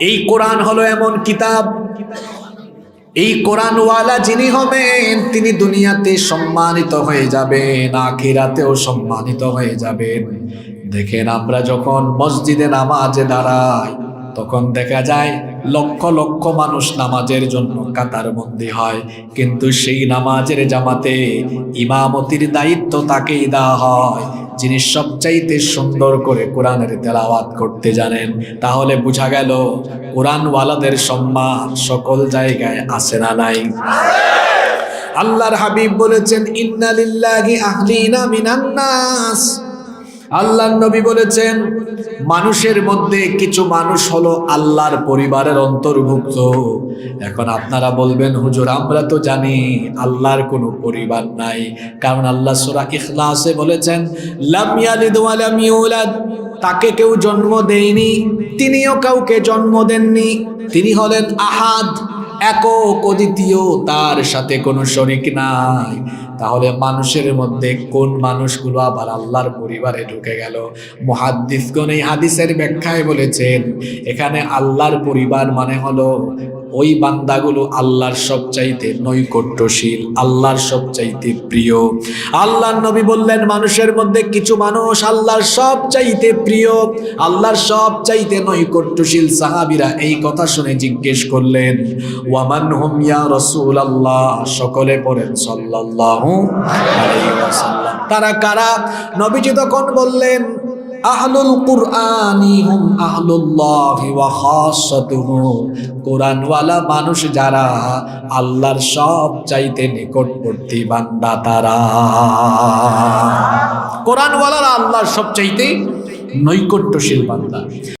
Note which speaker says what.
Speaker 1: এই কোরআন হলো এমন কিতাব। এই কোরআনওয়ালা যিনি হবেন, তিনি দুনিয়াতে সম্মানিত হয়ে যাবেন, আখিরাতেও সম্মানিত হয়ে যাবেন। দেখেন আমরা যখন মসজিদে নামাজে দাঁড়াই তখন দেখা যায়, লক্ষ লক্ষ মানুষ নামাজের জন্য কাতার বন্দি হয়। কিন্তু সেই নামাজের জামাতে ইমামতির দায়িত্ব তাকেই দেওয়া হয়। যিনি সবচাইতে সুন্দর করে কোরআনের তেলাওয়াত করতে জানেন, তাহলে বোঝা গেল, কোরআনওয়ালাদের সম্মান সকল জায়গায় আসে না নাই। আল্লাহর হাবিব বলেছেন ইন্নালিল্লাহি আহলিনা মিনান নাস। আল্লাহর নবী বলেছেন, মানুষের মধ্যে কিছু মানুষ হলো আল্লাহর পরিবারের অন্তর্ভুক্ত। এখন আপনারা বলবেন, হুজুর, আমরা তো জানি আল্লাহর কোনো পরিবার নাই। কারণ আল্লাহ সূরা ইখলাসে বলেছেন তাকে কেউ জন্ম দেয়নি, তিনিও কাউকে জন্ম দেননি। তিনি হলেন আহাদ, একক অদ্বিতীয়, তার সাথে কোনো শরিক নাই। তাহলে মানুষের মধ্যে কোন মানুষগুলো আবার আল্লাহর পরিবারে ঢুকে গেল? মুহাদ্দিসগণ এই হাদিসের ব্যাখ্যায় বলেছেন, এখানে আল্লাহর পরিবার মানে হলো ওই বান্দাগুলো আল্লাহর সবচাইতে নৈকট্যশীল, আল্লাহর সবচাইতে প্রিয়। আল্লাহর নবী বললেন, মানুষের মধ্যে কিছু মানুষ আল্লাহর সবচাইতে প্রিয়, আল্লাহর সবচাইতে নৈকট্যশীল সাহাবিরা এই কথা শুনে জিজ্ঞেস করলেন, ওয়ামান হুম ইয়া রাসূলুল্লাহ? সকলে পড়েন ওয়াসাল্লাম। তারা কারা? নবীজি তখন বললেন আহলুল কুরআনি হুম আহলুল্লাহি ওয়া খাসাতুহু। কোরআনওয়ালা মানুষ যারা আল্লাহর সব চাইতে নিকটবর্তী বান্দা তারা। কোরআনওয়ালারা আল্লাহর সব চাইতে নৈকট্যশীল বান্দা।